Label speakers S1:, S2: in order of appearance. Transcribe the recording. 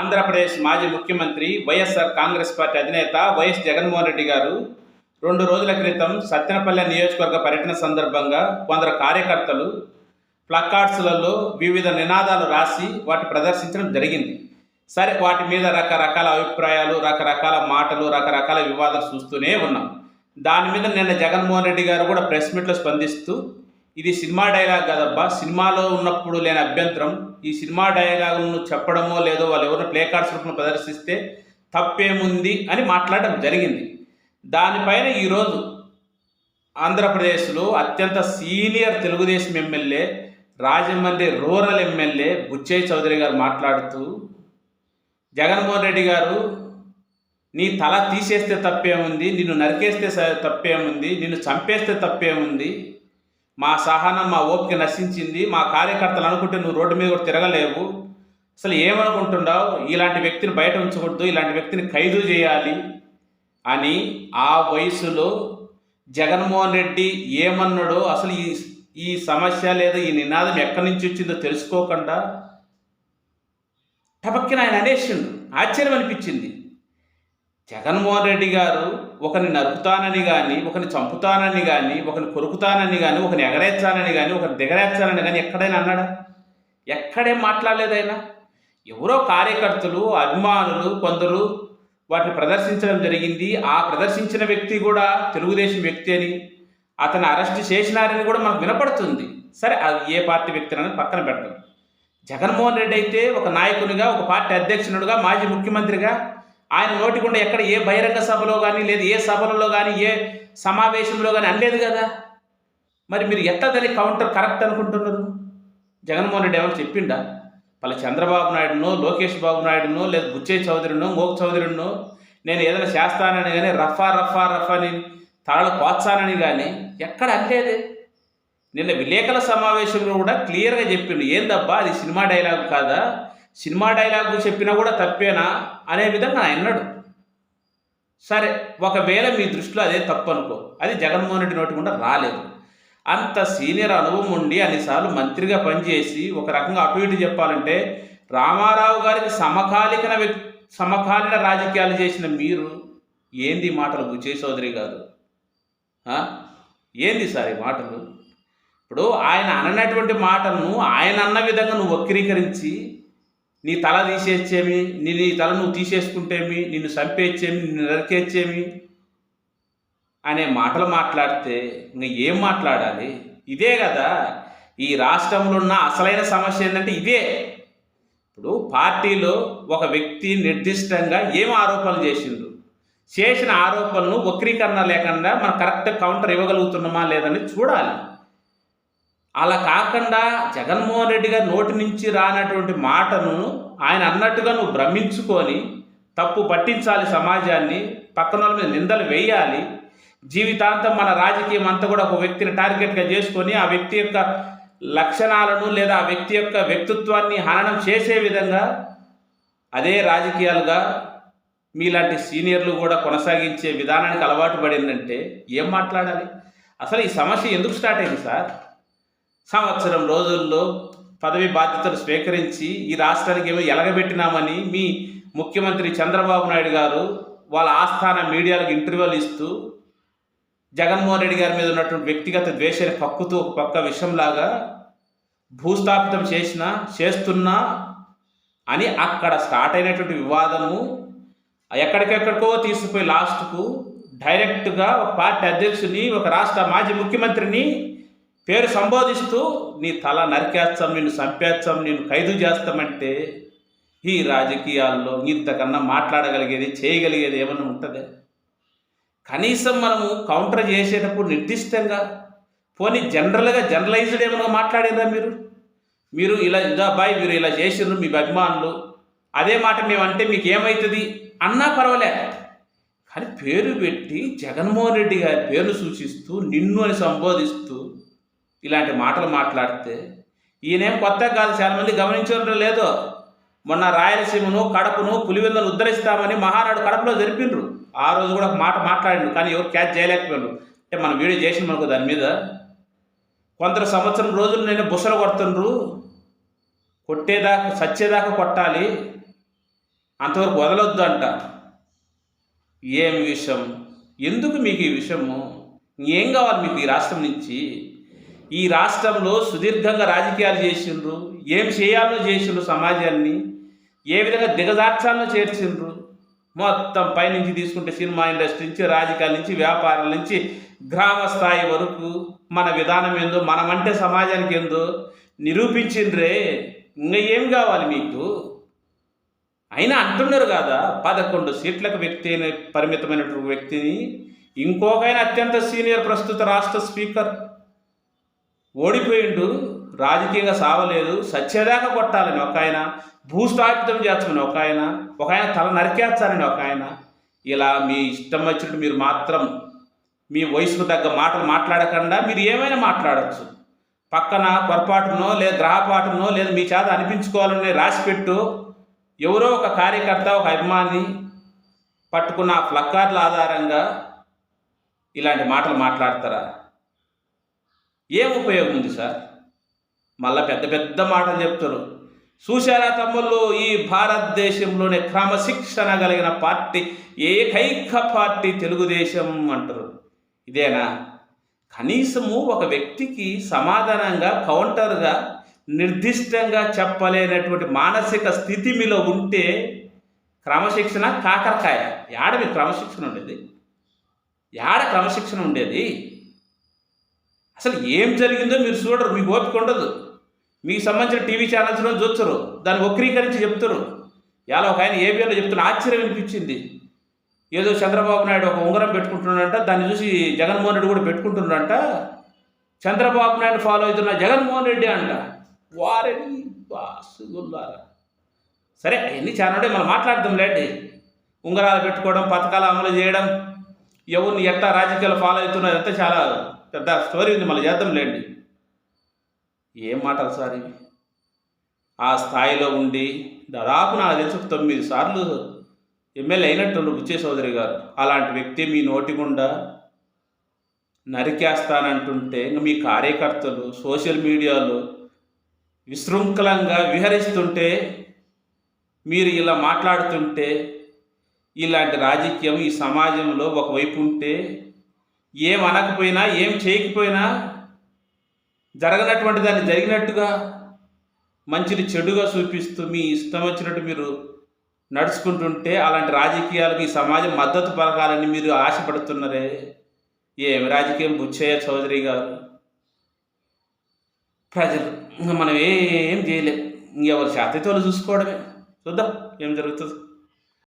S1: ఆంధ్రప్రదేశ్ మాజీ ముఖ్యమంత్రి వైఎస్ఆర్ కాంగ్రెస్ పార్టీ అధినేత వైఎస్ జగన్మోహన్ రెడ్డి గారు రెండు రోజుల క్రితం సత్యనపల్లె నియోజకవర్గ పర్యటన సందర్భంగా కొందరు కార్యకర్తలు ప్లకార్డ్స్లలో వివిధ నినాదాలు రాసి వాటి ప్రదర్శించడం జరిగింది. సరే వాటి మీద రకరకాల అభిప్రాయాలు రకరకాల మాటలు రకరకాల వివాదాలు చూస్తూనే ఉన్నాం. దాని మీద నిన్న జగన్మోహన్ రెడ్డి గారు కూడా ప్రెస్ మీట్లో స్పందిస్తూ ఇది సినిమా డైలాగ్ కదబ్బా. సినిమాలో ఉన్నప్పుడు లేని అభ్యంతరం. ఈ సినిమా డైలాగులను చెప్పడమో లేదో వాళ్ళు ఎవరైనా ప్లే కార్డ్స్ రూపంలో ప్రదర్శిస్తే తప్పేముంది అని మాట్లాడడం జరిగింది. దానిపైన ఈరోజు ఆంధ్రప్రదేశ్లో అత్యంత senior Telugu Desam MLA Rajahmundry rural MLA Butchaiah Chowdary garu మాట్లాడుతూ జగన్మోహన్ రెడ్డి గారు నీ తల తీసేస్తే తప్పేముంది? నిన్ను నరికేస్తే తప్పేముంది? నిన్ను చంపేస్తే తప్పేముంది? మా సహనం మా ఓపిక నశించింది. మా కార్యకర్తలు అనుకుంటే నువ్వు రోడ్డు మీద కూడా తిరగలేవు. అసలు ఏమనుకుంటున్నావు? ఇలాంటి వ్యక్తిని బయట ఉంచకూడదు. ఇలాంటి వ్యక్తిని ఖైదు చేయాలి అని ఆ వయసులో జగన్మోహన్ రెడ్డి ఏమన్నాడో అసలు ఈ ఈ సమస్య లేదా ఈ నినాదం ఎక్కడి నుంచి వచ్చిందో తెలుసుకోకుండా టపక్కిన ఆయన అనేసిండు. ఆశ్చర్యం అనిపించింది. జగన్మోహన్ రెడ్డి గారు ఒకరిని నరుకుతానని కానీ ఒకరిని చంపుతానని కానీ ఒకరిని కొరుకుతానని కానీ ఒకరిని ఎగరేస్తానని కానీ ఒకరిని దిగరేర్చానని కానీ ఎక్కడైనా అన్నాడా? ఎక్కడేం మాట్లాడలేదైనా ఎవరో కార్యకర్తలు అభిమానులు కొందరు వాటిని ప్రదర్శించడం జరిగింది. ఆ ప్రదర్శించిన వ్యక్తి కూడా తెలుగుదేశం వ్యక్తి అని. అతను అరెస్ట్ చేసినారని కూడా మనకు వినపడుతుంది. సరే అది ఏ పార్టీ వ్యక్తి అనేది పక్కన పెడతాం జగన్మోహన్ రెడ్డి అయితే ఒక నాయకునిగా ఒక పార్టీ అధ్యక్షునుడుగా మాజీ ముఖ్యమంత్రిగా ఆయన నోటికుండా ఎక్కడ ఏ బహిరంగ సభలో కానీ లేదు ఏ సభలలో కానీ ఏ సమావేశంలో కానీ అనలేదు కదా. మరి మీరు ఎట్లా కౌంటర్ కరెక్ట్ అనుకుంటున్నారు? జగన్మోహన్ రెడ్డి ఏమైనా చెప్పిండా? వాళ్ళ చంద్రబాబు నాయుడునో లోకేష్ బాబు నాయుడునో లేదా బుచ్చే చౌదరినో మోక్ చౌదరినో నేను ఏదైనా చేస్తానని కానీ రఫా రఫా రఫా అని తలలు కోత్సానని కానీ ఎక్కడ అనలేదే. నిన్న విలేకరుల సమావేశంలో కూడా క్లియర్గా చెప్పిండు ఏందబ్బా అది సినిమా డైలాగ్ కాదా? సినిమా డైలాగ్ చెప్పినా కూడా తప్పేనా అనే విధంగా ఆయన అన్నాడు. సరే ఒకవేళ మీ దృష్టిలో అదే తప్పు అనుకో అది జగన్మోహన్ రెడ్డి నోటి గుండా రాలేదు. అంత సీనియర్ అనుభవం ఉండి అన్నిసార్లు మంత్రిగా పనిచేసి ఒక రకంగా అటు ఇటు చెప్పాలంటే రామారావు గారికి సమకాలీన వ్యక్తి సమకాలీన రాజకీయాలు చేసిన మీరు ఏంది మాటలు? బుచ్చయ్య చౌదరి గారు. ఏంది సార్ ఈ మాటలు? ఇప్పుడు ఆయన అననటువంటి మాటలను ఆయన అన్న విధంగా నువ్వు వక్రీకరించి నీ తల తీసేచ్చేమి నీ నీ తల నువ్వు తీసేసుకుంటేమి నిన్ను చంపేచ్చేమి నిన్ను నరికేచ్చేమి అనే మాటలు మాట్లాడితే ఇంకా ఏం మాట్లాడాలి? ఇదే కదా. ఈ రాష్ట్రంలో ఉన్న అసలైన సమస్య ఏంటంటే ఇదే. ఇప్పుడు పార్టీలో ఒక వ్యక్తి నిర్దిష్టంగా ఏం ఆరోపణలు చేసిండు? చేసిన ఆరోపణలు వక్రీకరణ లేకుండా మనం కరెక్ట్ కౌంటర్ ఇవ్వగలుగుతున్నామా లేదని చూడాలి. అలా కాకుండా జగన్మోహన్ రెడ్డి గారి నోటి నుంచి రానటువంటి మాటను ఆయన అన్నట్టుగా నువ్వు భ్రమించుకొని తప్పు పట్టించాలి సమాజాన్ని పక్కన వాళ్ళ మీద నిందలు వేయాలి జీవితాంతం మన రాజకీయం అంతా కూడా ఒక వ్యక్తిని టార్గెట్గా చేసుకొని ఆ వ్యక్తి యొక్క లక్షణాలను లేదా ఆ వ్యక్తి యొక్క వ్యక్తిత్వాన్ని హననం చేసే విధంగా అదే రాజకీయాలుగా మీలాంటి సీనియర్లు కూడా కొనసాగించే విధానానికి అలవాటు పడిందంటే ఏం మాట్లాడాలి? అసలు ఈ సమస్య ఎందుకు స్టార్ట్ అయింది సార్? సంవత్సరం రోజుల్లో పదవి బాధ్యతలు స్వీకరించి ఈ రాష్ట్రానికి ఏమో ఎలగబెట్టినామని మీ ముఖ్యమంత్రి చంద్రబాబు నాయుడు గారు వాళ్ళ ఆస్థాన మీడియాలకు ఇంటర్వ్యూలు ఇస్తూ జగన్మోహన్ రెడ్డి గారి మీద ఉన్నటువంటి వ్యక్తిగత ద్వేషాన్ని పక్కుతూ ఒక పక్క విషయంలాగా భూస్థాపితం చేసిన చేస్తున్నా అని అక్కడ స్టార్ట్ అయినటువంటి వివాదము ఎక్కడికెక్కడికో తీసుకుపోయి లాస్ట్కు డైరెక్ట్గా ఒక పార్టీ అధ్యక్షుని ఒక రాష్ట్ర మాజీ ముఖ్యమంత్రిని పేరు సంబోధిస్తూ నీ తల నరికేస్తాం నిన్ను చంపేస్తాం నిన్ను ఖైదు చేస్తామంటే ఈ రాజకీయాల్లో ఇంతకన్నా మాట్లాడగలిగేది చేయగలిగేది ఏమన్నా ఉంటుంది? కనీసం మనము కౌంటర్ చేసేటప్పుడు నిర్దిష్టంగా పోనీ జనరల్గా జనరలైజ్డ్ ఏమైనా మాట్లాడారా మీరు? మీరు ఇలా ఇదా బాయ్ మీరు ఇలా చేసిండ్రు మీ అభిమానులు అదే మాట మేమంటే మీకు ఏమవుతుంది అన్నా పర్వాలే. కానీ పేరు పెట్టి జగన్మోహన్ రెడ్డి గారి పేరు సూచిస్తూ నిన్ను అని సంబోధిస్తూ ఇలాంటి మాటలు మాట్లాడితే ఈయనేం కొత్త కాదు. చాలామంది గమనించడం లేదో మొన్న రాయలసీమను కడపను పులివెందులను ఉద్ధరిస్తామని మహానాడు కడపలో జరిపిండ్రు. ఆ రోజు కూడా ఒక మాట మాట్లాడిండు కానీ ఎవరు క్యాచ్ చేయలేకపోయారు అంటే మనం వీడియో చేసిన మనకు దాని మీద. కొందరు సంవత్సరం రోజులు నేను బుసలు కొడుతుండ్రు. కొట్టేదాకా సచ్చేదాకా కొట్టాలి. అంతవరకు వదలొద్దు అంట. ఏం విషయం? ఎందుకు మీకు ఈ విషయము? ఏం కావాలి మీకు ఈ రాష్ట్రం నుంచి? ఈ రాష్ట్రంలో సుదీర్ఘంగా రాజకీయాలు చేసిండ్రు ఏం చేయాలో చేసిండ్రు సమాజాన్ని ఏ విధంగా దిగజార్చాలో చేర్చిండ్రు మొత్తం పైనుంచి తీసుకుంటే సినిమా ఇండస్ట్రీ నుంచి రాజకీయాల నుంచి వ్యాపారాల నుంచి గ్రామ స్థాయి వరకు మన విధానం ఏందో మనమంటే సమాజానికి ఏందో నిరూపించిండ్రే. ఇంకా ఏం కావాలి మీకు? అయినా అంటున్నారు కదా పదకొండు సీట్లకు వ్యక్తి అయిన పరిమితమైనటువంటి వ్యక్తిని ఇంకొకైనా అత్యంత సీనియర్ ప్రస్తుత రాష్ట్ర స్పీకర్ ఓడిపోయిండు రాజకీయంగా సావలేదు సత్యదాకా కొట్టాలని ఒక ఆయన భూస్థాపితం చేస్తామని ఒక ఆయన ఒక ఆయన తల నరికేస్తానని ఒక ఆయన. ఇలా మీ ఇష్టం వచ్చినట్టు మీరు మాత్రం మీ వయసుకు తగ్గ మాటలు మాట్లాడకుండా మీరు ఏమైనా మాట్లాడచ్చు. పక్కన పొరపాటునో లేదా గ్రహపాటునో లేదా మీ చేత అనిపించుకోవాలని రాసిపెట్టు ఎవరో ఒక కార్యకర్త ఒక అభిమాని పట్టుకున్న ఆ ఫ్లక్కార్ల ఆధారంగా ఇలాంటి మాటలు మాట్లాడతారా? ఏం ఉపయోగం ఉంది సార్? మళ్ళా పెద్ద పెద్ద మాటలు చెప్తారు. చూశారా తమ్ముళ్ళు ఈ భారతదేశంలోనే క్రమశిక్షణ కలిగిన పార్టీ ఏకైక పార్టీ తెలుగుదేశం అంటారు. ఇదేనా? కనీసము ఒక వ్యక్తికి సమాధానంగా కౌంటర్గా నిర్దిష్టంగా చెప్పలేనటువంటి మానసిక స్థితి మీలో ఉంటే క్రమశిక్షణ కాకరకాయ. యాడ మీ క్రమశిక్షణ ఉండేది? యాడ క్రమశిక్షణ ఉండేది? అసలు ఏం జరిగిందో మీరు చూడరు మీకు ఓపిక ఉండదు. మీకు సంబంధించిన టీవీ ఛానల్స్లో చూస్తారు దాన్ని వక్రీకరించి చెప్తారు. ఇలా ఒక ఆయన ఏబిఎన్లో చెప్తున్న ఆశ్చర్యం అనిపించింది. ఏదో చంద్రబాబు నాయుడు ఒక ఉంగరం పెట్టుకుంటున్నాడంట దాన్ని చూసి జగన్మోహన్ రెడ్డి కూడా పెట్టుకుంటున్నాడంట. చంద్రబాబు నాయుడు ఫాలో అవుతున్న జగన్మోహన్ రెడ్డి అంట. వారని బాసుగుల్లారా సరే అవన్నీ చాలా మనం మాట్లాడదాం లేండి ఉంగరాలు పెట్టుకోవడం పథకాలు అమలు చేయడం ఎవరిని ఎంత రాజకీయాలు ఫాలో అవుతున్నారు ఎంత చాలా పెద్ద స్టోరీ ఉంది మళ్ళీ చేద్దాం లేండి. ఏం మాటలు సార్ ఇవి? ఆ స్థాయిలో ఉండి దాదాపు నాకు తెలిసి ఒక తొమ్మిది సార్లు ఎమ్మెల్యే అయినట్టు బుచ్చే చౌదరి గారు. అలాంటి వ్యక్తి మీ నోటి గుండా నరికేస్తానంటుంటే ఇంక మీ కార్యకర్తలు సోషల్ మీడియాలో విశృంఖలంగా విహరిస్తుంటే మీరు ఇలా మాట్లాడుతుంటే ఇలాంటి రాజకీయం ఈ సమాజంలో ఒకవైపు ఉంటే ఏం అనకపోయినా ఏం చేయకపోయినా జరగనటువంటి దాన్ని జరిగినట్టుగా మంచిని చెడుగా చూపిస్తూ మీ ఇష్టం వచ్చినట్టు మీరు నడుచుకుంటుంటే అలాంటి రాజకీయాలకు ఈ సమాజం మద్దతు పలకాలని మీరు ఆశపడుతున్నారే? ఏమి రాజకీయం బుచ్చయ్య చౌదరి గారు? ప్రజలు మనం ఏం చేయలేం. ఎవరి చేతతో చూసుకోవడమే. చూద్దాం ఏం జరుగుతుంది.